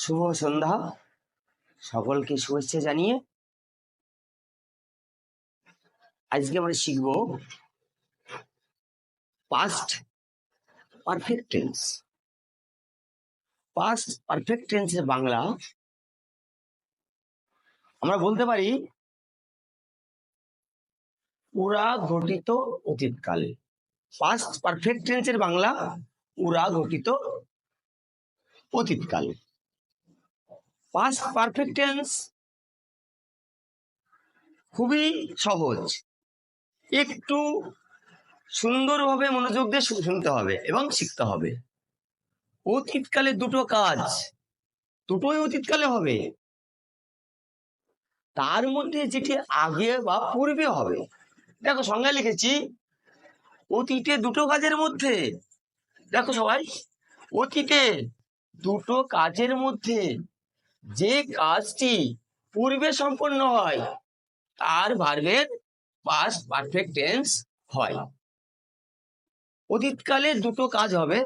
শুভ সন্ধ্যা। সকলকে শুভেচ্ছা জানিয়ে আজকে আমরা শিখব past perfect tense past perfect টেন্সের বাংলা আমরা বলতে পারি পুরা ঘটিত অতীতকাল পাস্ট পারফেক্ট টেন্সের বাংলা পুরা ঘটিত অতীতকাল। পাস্ট পারফেক্ট টেন্স খুবই সহজ। একটু সুন্দরভাবে মনোযোগ দিয়ে শুনতে হবে এবং শিখতে হবে। অতীতকালে দুটো কাজ, দুটোই অতীতকালে হবে। তার মধ্যে যেটি আগে বা পূর্বে হবে। দেখো সংজ্ঞা লিখেছি, অতীতে দুটো কাজের মধ্যে। দেখো সবাই, অতীতে দুটো কাজের মধ্যে। যে কাজটি পূর্বে সম্পন্ন হয়, তার ভার্বের পাস্ট পারফেক্ট টেন্স হয়। অতীতকালে দুটো কাজ হবে।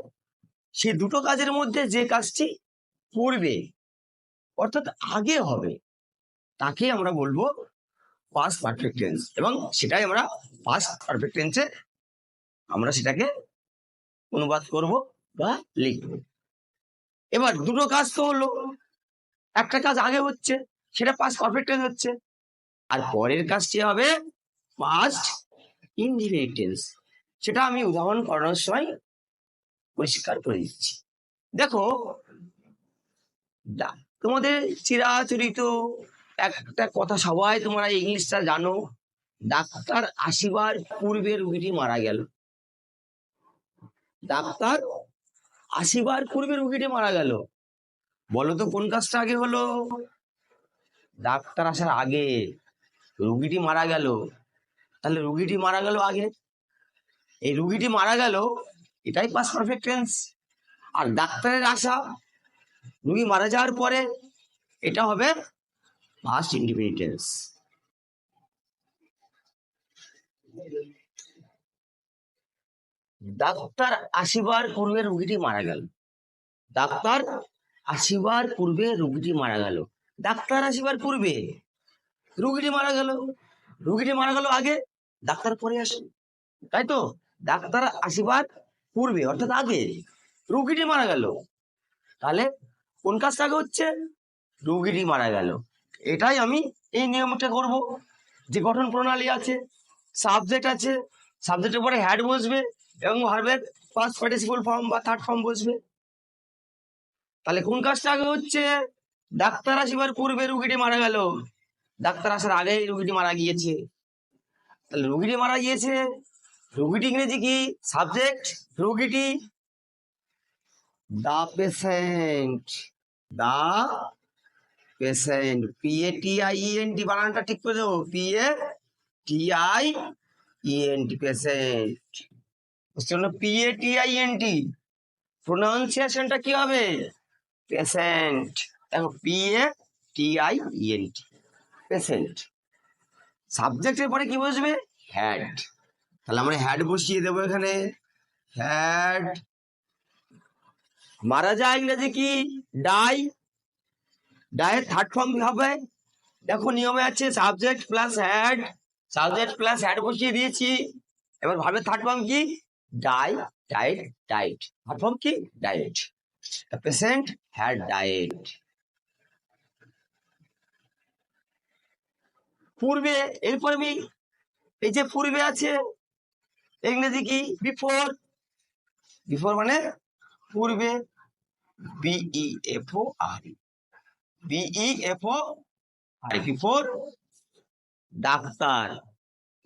সেই দুটো কাজের মধ্যে যে কাজটি পূর্বে, অর্থাৎ আগে হবে, তাকে আমরা বলব পাস্ট পারফেক্ট টেন্স এবং সেটাই আমরা পাস্ট পারফেক্ট টেন্সে আমরা সেটাকে অনুবাদ করব বা লিখব। এবার দুটো কাজ তো হলো একটা কাজ আগে হচ্ছে সেটা পাস্ট পারফেক্ট টেন্স হচ্ছে আর পরের কাজটি হবে পাস্ট ইনডিফিনিট টেন্স সেটা আমি উদাহরণ করানোর সময় পরিষ্কার করে দিচ্ছি। দেখো তোমাদের চিরাচরিত একটা কথা সবাই তোমরা ইংলিশটা জানো ডাক্তার আসিবার পূর্বে রুগীটি মারা গেল। ডাক্তার আসিবার পূর্বে রুগীটি মারা গেল। বলো তো কোন কাজটা আগে হলো? ডাক্তার আসার আগে রুগীটি মারা গেল। তাহলে রুগীটি মারা গেল আগে। এই রুগীটি মারা গেল, এটাই পাস পারফেক্ট টেন্স আর ডাক্তারের আসা রুগী মারা যাওয়ার পরে এটা হবে পাস্ট ইন্ডিপেন্ডেন্স ডাক্তার আসিবার পূর্বে রুগীটি মারা গেল। ডাক্তার আসিবার পূর্বে রুগীটি মারা গেল। ডাক্তার আসিবার পূর্বে রুগীটি মারা গেল। রুগীটি মারা গেল আগে, ডাক্তার পরে আসে। তাই তো? ডাক্তার আসিবার পূর্বে, অর্থাৎ আগে রুগীটি মারা গেল। তাহলে কোন কাজটা আগে হচ্ছে? রুগীটি মারা গেল। এটাই আমি এই নিয়মটা করব। যে গঠন প্রণালী আছে, সাবজেক্ট আছে, সাবজেক্টের পরে হ্যাড বসবে এবং ভার্বের ফার্স্ট পার্টিসিপল ফর্ম বা থার্ড ফর্ম বসবে। তাহলে কোন কাজটা আগে হচ্ছে? ডাক্তার আসিবার পূর্বে রুগীটি মারা গেল। ডাক্তার আসার আগেই রুগীটি মারা গিয়েছে। তাহলে রুগীটি মারা গিয়েছে। রুগীটি ইংরেজি কি? Subject? রুগীটি? The patient. The patient. P A T I N T বানানটা ঠিক করে দেবো। P A T I N T patient. বুঝতে পারল? P A T I N T প্রোনাউন্সিয়েশনটা কি হবে? পেশেন্ট দেখো P A T I N T patient সাবজেক্টের পরে কি বসবে? হ্যাড তাহলে আমরা হ্যাড বসিয়ে দেবো এখানে। হ্যাড মারা যায় ইংরেজি কি? ডাই ডায়ের থার্ড ফর্ম হবে? দেখো নিয়মে আছে subject plus had subject plus had বসিয়ে দিয়েছি। এবার ভাবে থার্ড ফর্ম কি? Die died died third form কি? Died the patient had died পূর্বে, এরপর আমি এই যে পূর্বে আছে ইংরেজি কি বিফোর বিফোর মানে পূর্বে B E F O R B E F O R before doctor,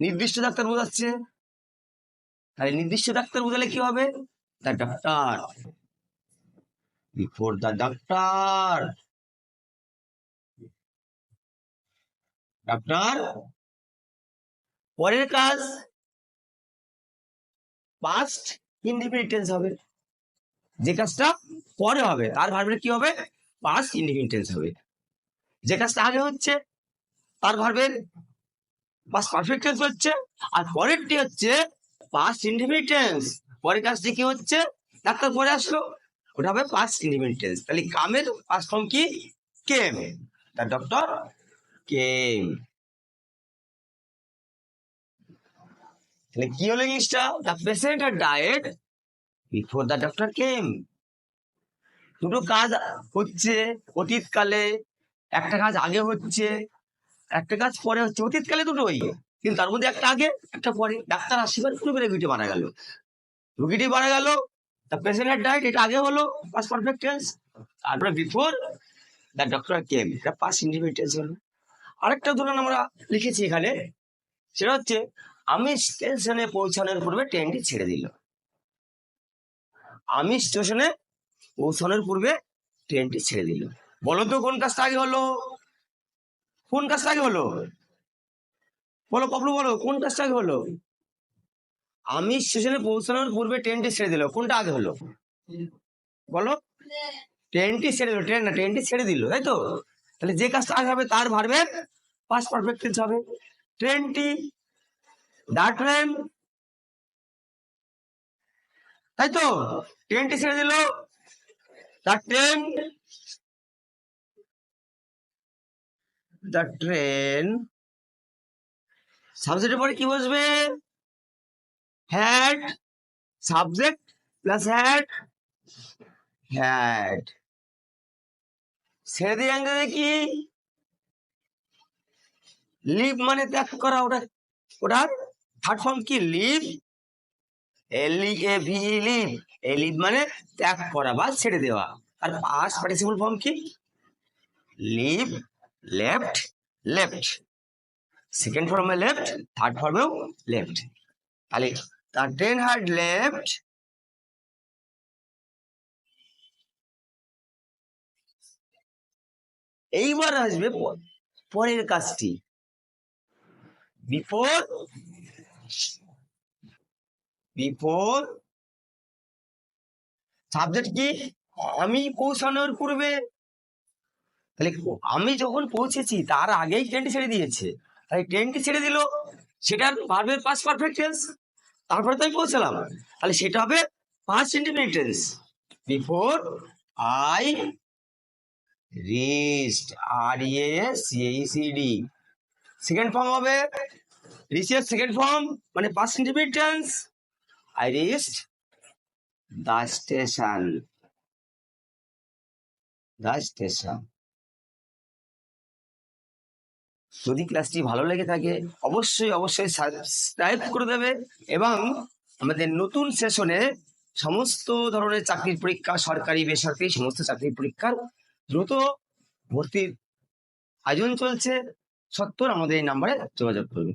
নির্দিষ্ট ডাক্তার বোঝাচ্ছে, তাহলে নির্দিষ্ট ডাক্তার বোঝালে কি হবে? The doctor. Before the doctor doctor পরের কাজ পাস্ট ইন্ডিপেন্ডেন্স হবে। যে কাজটা পরে হবে, তার ভার্বের কি হবে? পাস্ট ইন্ডিপেন্ডেন্স হবে। যে কাজটা আগে হচ্ছে, তার ভার্বের পাস্ট পারফেক্ট টেন্স হচ্ছে, আর পরেরটি হচ্ছে পাস্ট ইন্ডিপেন্ডেন্স পরের কাজটি কি হচ্ছে? ডাক্তার পরে আসলো। ওটা হবে পাস্ট ইন্ডিপেন্ডেন্ট টেন্স তাহলে কামের পাস্ট ফর্ম কি? কেম দ্য ডক্টর কেম তাহলে কি হলো ইংলিশটা the patient R died before the doctor came দুটো কাজ হচ্ছে, অতীতকালে একটা কাজ আগে হচ্ছে, একটা কাজ পরে হচ্ছে। অতীতকালে দুটোই কিন্তু তার মধ্যে একটা আগে, একটা পরে। ডাক্তার আসিবার পূর্বে রুগীটি মারা গেল। রুগীটি মারা গেল দ্য পেশেন্ট আর ডায়েট এটা আগে হলো পাস পারফেক্ট টেন্স তারপরে বিফোর দ্য ডক্টর কেম এটা পাস ইন্ডিপেন্ডেন্স হলো। আরেকটা ধরুন আমরা লিখেছি এখানে, সেটা হচ্ছে আমি স্টেশনে পৌঁছানোর পূর্বে ট্রেনটি ছেড়ে দিল। আমি স্টেশনে পৌঁছানোর পূর্বে ট্রেনটি ছেড়ে দিল। বলো তো, কোন কাজটা আগে হলো? কোন কাজটা আগে হলো? বলো কপলু বলো, কোন কাজটা আগে হলো? আমি স্টেশনে পৌঁছানোর পূর্বে ট্রেনটি ছেড়ে দিল। কোনটা আগে হলো? বলো। ট্রেনটি ছেড়ে দিল। ট্রেন না, ট্রেনটি ছেড়ে দিল, তাই তো? তাহলে যে কাজটা আগে হবে, তার ভার্বে। পাস পারফেক্ট টেন্স হবে। ট্রেনটি দা ট্রেন তাই তো? ট্রেনটি ছেড়ে দিল। দা ট্রেন দা ট্রেন সাবজেক্টের পরে কি বসবে? Had subject plus had had ছেড়ে দিয়ে আঙ্গে কি? লিভ মানে ত্যাগ করা, ওটা ওটার থার্ড ফর্ম কি? Leave L E V leave এই লিভ মানে ত্যাগ করা বা ছেড়ে দেওয়া। আর পাস্ট পার্টিসিপল ফর্ম কি? লিভ লেফট লেফট সেকেন্ড ফর্মে লেফট থার্ড ফর্মেও লেফট তাহলে তার ট্রেন হ্যাড লেফট এইবার আসবে পরের কাজটি। বিফোর বিফোর সাবজেক্ট কি? আমি পৌঁছানোর পূর্বে। তাহলে আমি যখন পৌঁছেছি, তার আগেই ট্রেনটি ছেড়ে দিয়েছে। তাই ট্রেনটি ছেড়ে দিল। সেটার ভার্বের পাস পারফেক্ট টেন্স তারপরে তো আমি পৌঁছালাম তাহলে সেটা হবে independent tense before I reached আর সিএইসিডি সেকেন্ড ফর্ম হবে রিচের সেকেন্ড ফর্ম মানে independent tense I reached the station the station যদি ক্লাসটি ভালো লেগে থাকে, অবশ্যই অবশ্যই সাবস্ক্রাইব করে দেবে এবং আমাদের নতুন সেশনে সমস্ত ধরনের চাকরির পরীক্ষা, সরকারি, বেসরকারি সমস্ত চাকরির পরীক্ষার দ্রুত ভর্তির আয়োজন চলছে। সত্তর আমাদের এই নাম্বারে যোগাযোগ করবে